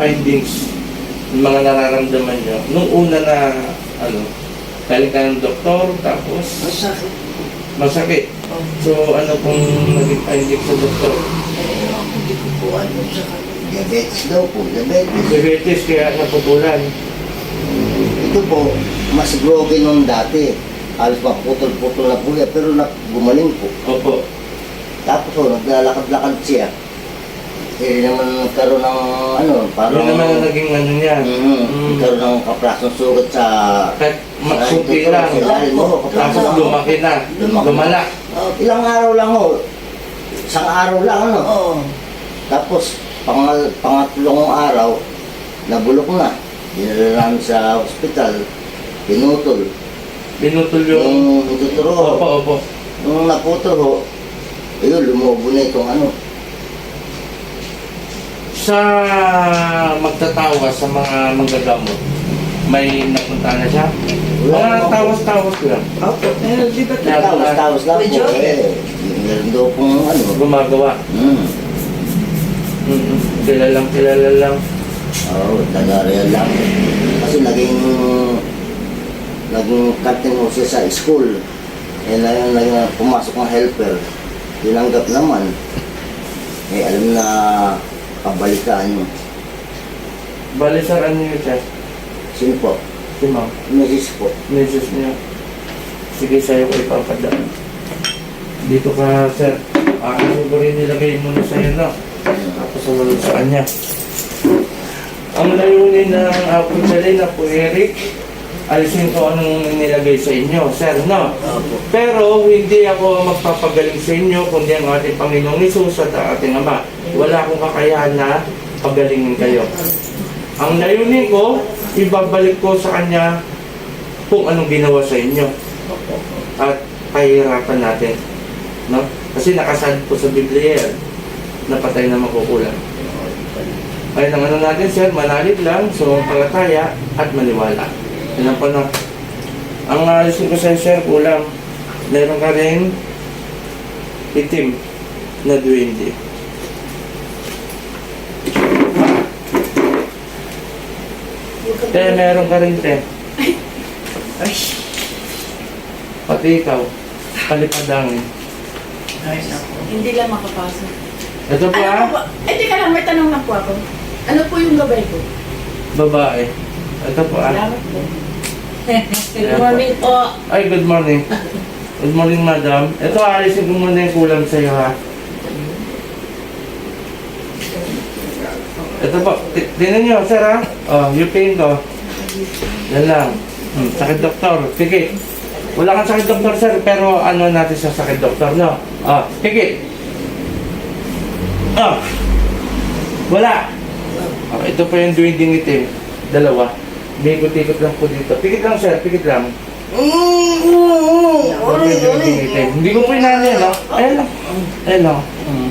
findings, mga nararamdaman nyo, nung una na, ano, galing ka ng doktor, tapos Masakit. masakit. Oh. So, ano pong naging findings sa doktor? Eh, ako hindi ko po ano sa. Diabetes daw po, diabetes. Diabetes, kaya naputulan. Ito po, mas broken nung dati. Halos maputol-putol na po yan, pero na, gumaling po. Opo. Tapos po, naglalakad-lakad siya. Eh, naman nagkaroon ng ano, parang... Yun naman ang naging ano niya. Mm, Mm. nagkaroon ng kaplasong sugat sa... Kahit magsuki lang. Mo, kaplasong Tapos lumaki na. Lumala. Oh, ilang araw lang ho. Isang araw lang ano. Oo. Tapos pangal, pangatlong araw, nabulok na. Dinala namin sa ospital, pinutol. Binutol yung... Yung tuturo Opo, opo. nung naputol ho, ayun, lumubo na itong ano. Sa magtatawa sa mga manggagamot, may napunta na siya? Mga tawas-tawas lang. Opo. Eh, di ba tayo? Tawas-tawas lang po. Medyo, Eh, meron daw pong ano. Gumagawa. Hmm. Mm-mm. Kilalang kilala lang. Oo, oh, taga-real lang. Kasi naging naging captain ho siya sa school. Eh, na yung naging pumasok ng helper. Tinanggap naman. Eh, alam na kabalitaan yun. Bali sir, ano yun siya? Sino po? Si ma'am. Mrs. po. Mrs. niya. Sige, sa'yo ko ipapadaan. Dito ka, sir. Akin ko rin nilagay muna sa'yo, no? Tapos sumunod sa kanya. Ang layunin ng Apo Chalina po, Eric, alisin ko anong nilagay sa inyo, sir, no? Opo. Pero hindi ako magpapagaling sa inyo, kundi ang ating Panginoong Isus at ating Ama. Wala akong kakayahan na pagalingin kayo. Ang layunin ko, ibabalik ko sa Kanya kung anong ginawa sa inyo. At pahirapan natin. No? Kasi nakasad po sa Biblia yan, na patay na makukulang. Ay, ang ano natin, sir, manalig lang, sumampalataya at maniwala. Yan ang na. Ang alisin ko sa sir, kulang. Meron ka rin itim na duwende. Kaya meron ka rin, te. Ay, Pati ikaw, palipadangin. naku. Hindi lang makapasok. Ito po Ano ah, po ba? Eh, teka lang, may tanong lang po ako. Ano po yung gabay ko? babae. Ito po ah. Salamat po. Good morning po. Ay, good morning. Good morning, madam. Ito, alisin ko muna yung kulang sa'yo, ha? Ito po, ti- tingnan nyo, sir, ha? Oh, yung pain ko. Yan lang. Hmm, sakit doktor. Pikit. Wala kang sakit doktor, sir, pero ano natin sa sakit doktor, no? Oh, pikit. Oh. Wala. Oh, ito po yung duwinding itim. Dalawa. Bikot-ikot lang po dito. Pikit lang, sir. Pikit lang. Huwag yung duwinding itim. Hindi ko po inano yan, no? Ayan lang. Ayan lang. Mm.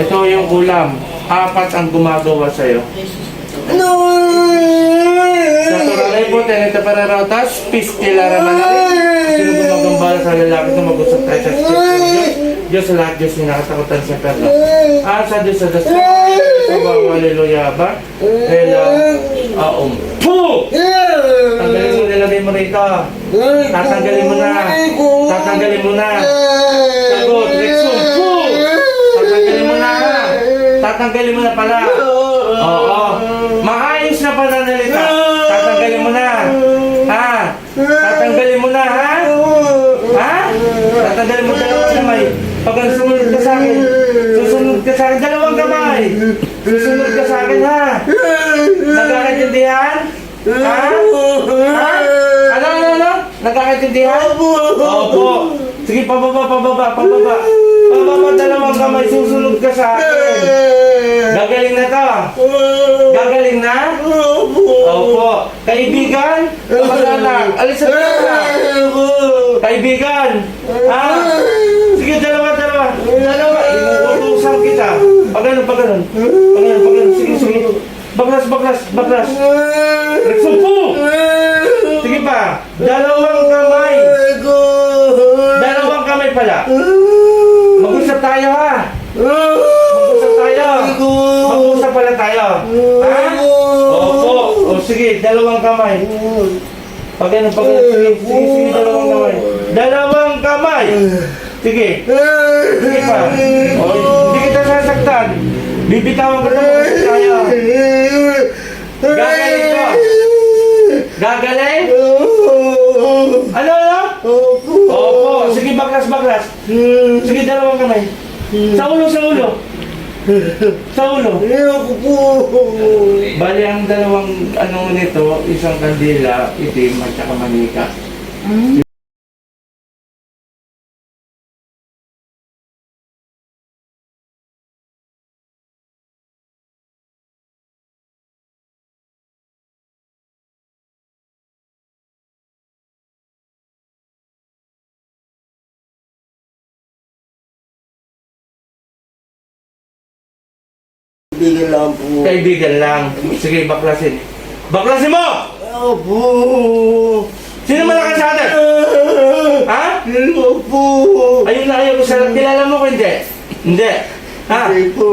Ito yung kulam. Apat ang gumagawa sa'yo. Naturalay po, teneta para rautas, pistila ramanari. Sino gumagambala sa lalaki na mag-usap tayo sa Espiritu ng Diyos? Diyos sa lahat, Diyos ninakatakutan sa perno. Ah, sa Diyos, sa Diyos, sa Bawa, Hallelujah ba? Hela, aum. Puh! Tanggalin mo nilagay mo rito. Tatanggalin mo na. Tatanggalin mo na. Sagot, Rexum. Puh! Tatanggalin mo na. Tatanggalin mo na pala. Oo. Maayos na pananalita. Tatanggalin mo na. Ha? Tatanggalin mo na, ha? Ha? Tatanggalin mo dalawang kamay. Pag sumunod ka sa akin, susunod ka sa akin, dalawang kamay. Susunod ka sa akin, ha? Nagkakaintindihan? Ha? Ha? Ano, ano, ano? Nagkakaintindihan? Opo. Sige, pababa, pababa, pababa. Pababa, dalawang kamay, susunod ka sa akin. Gagaling na to. Gagaling na? Opo. Kaibigan? Kamag-anak? Alis sa. Kaibigan? Ha? Sige, dalawa, dalawa. Dalawa. Inuutusan kita. Pag ganun, pag ganun. Pag ganun, pag ganun. Sige, sige. Baklas, baklas, baklas. Nagsumpo! Sige pa. Dalawang kamay. Dalawang kamay pala. Mag-usap tayo ha. Mag-usap tayo. Mag-usap pala tayo. Ha? Opo. O sige, dalawang kamay. Pag ano, pag ano, sige, sige, sige, dalawang kamay. Dalawang kamay! Sige. Sige pa. O, hindi kita sasaktan. Bibitawan ka na tayo. Gagaling ka. Gagaling? Ano, ano? Opo. Sige, baklas, baklas. Sige, dalawang kamay. Sa ulo, sa ulo. Sa ulo. Bali ang dalawang ano nito, isang kandila, itim at saka manika. Bigyan lang po. Kaibigan lang. Sige, baklasin. Baklasin mo! Opo. Sino malakas sa atin? Ha? Opo. Ayun na ayaw ko sa... Kilala mo ko hindi? Hindi. Ha? Hindi po.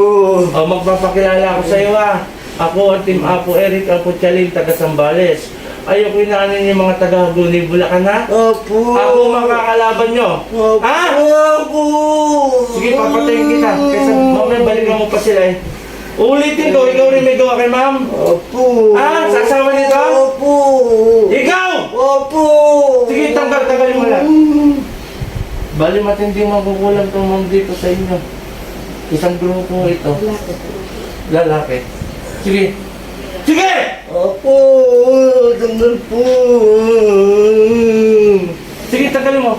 O magpapakilala ako sa iyo ha. Ako ang Team Apo Eric Apo Chalin, taga Sambales. Ayoko inaanin yung mga taga Haguni, Bulacan ha? Opo. Ako makakalaban nyo. Opo. Ha? Opo. Sige, papatayin kita. Kaysa mamaya balikan mo pa sila eh. Ulitin ko, ikaw rin may gawa kay ma'am. Opo. Ah, sasama nito? Opo. Ikaw! Opo. Sige, tanggal, tanggalin mo lang. Bali matindi magugulang itong ma'am dito sa inyo. Isang grupo ito. Lalaki. Sige. Sige! Opo. Tanggal po. Sige, tanggalin mo.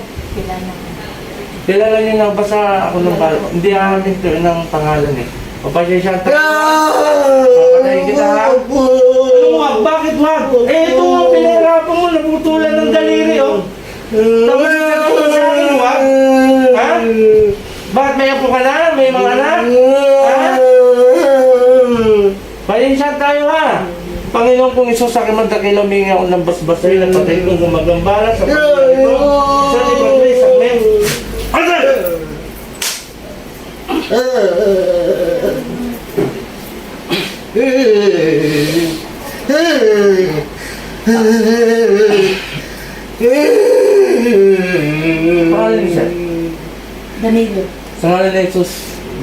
Kilala niyo na basta ako ng bal. Hindi amin to ng pangalan eh. Papasensya tayo. Papatayin kita ha. Ano wag? Bakit wag? Eh ito ang pinahirapan mo. Naputulan ng daliri oh. Tapos sasabihin sa akin wag? Ha? Bakit may apo ka na? May mga anak? Ha? Pasensya tayo ha. Panginoon kung Isus sa akin magdakil humingi ako ng basbasay na patay kong gumagambala sa pagkakas ito. Sa libang ko isang men. Ano? Pangalan ni Sir. Danilo. Sa ngalan ni Jesus,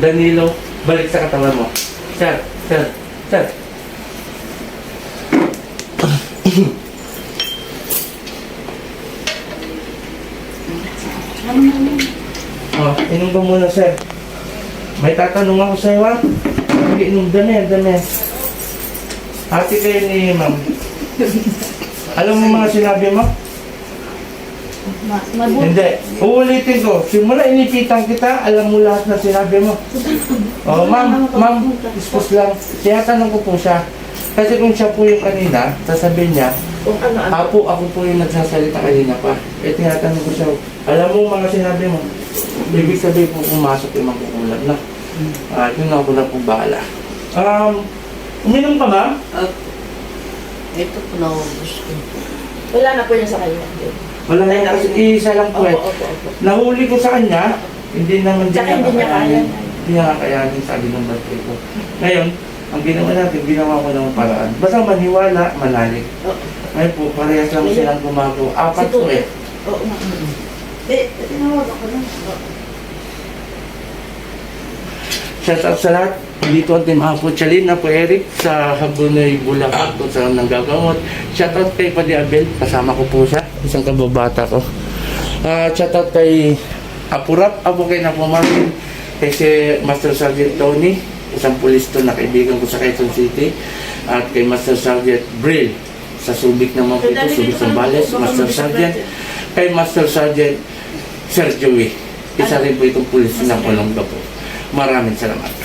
Danilo, balik sa katawan mo. Sir, sir, sir. Oh, inom ka muna, sir. May tatanong ako sa'yo, ha? Hindi, inom. Dami, dami. Ate kayo ni ma'am. Alam mo mga sinabi mo? Ma mabuti. Hindi. Uulitin ko. Simula inipitan kita, alam mo lahat na sinabi mo. Oh, ma'am, ma'am, excuse lang. Tinatanong ko po siya. Kasi kung siya po yung kanina, sasabihin niya, Kung ano ano. Apo, ako po yung nagsasalita kanina pa. Eh, tinatanong ko siya, alam mo mga sinabi mo, ibig sabihin po pumasok yung magkukulat na. Ah, yun na ako na po bahala. Um, uminom ka ma'am? Ito po naubos ko. Wala na po yun sa kanya. Wala na kasi isa lang po eh. opo, opo. Nahuli ko sa kanya, hindi naman din Tsaka hindi niya kaya. Hindi niya kakayanin sabi ng birthday ko. Ngayon, ang ginawa natin, ginawa ko ng paraan. Basta maniwala, manalig. Oo. Ngayon po, parehas lang silang gumagawa. Apat po eh. Oo nga. Di, tinawag ako lang. Shout out sa lahat. Dito ang Team Apo Chalin, Apo Eric sa Hagunay, Bulacan kung saan nanggagamot. Shout out kay Padi Abel, kasama ko po siya, isang kababata ko. Ah, shout out kay Apo Rap, Apo kay Napo Martin, kay si Master Sergeant Tony, isang pulis to na kaibigan ko sa Quezon City, at kay Master Sergeant Brill, sa Subic naman po ito, Subic Sambales, Master Sergeant, kay Master Sergeant Sir Joey. Isa rin po itong pulis ng Olongga po. Maraming salamat.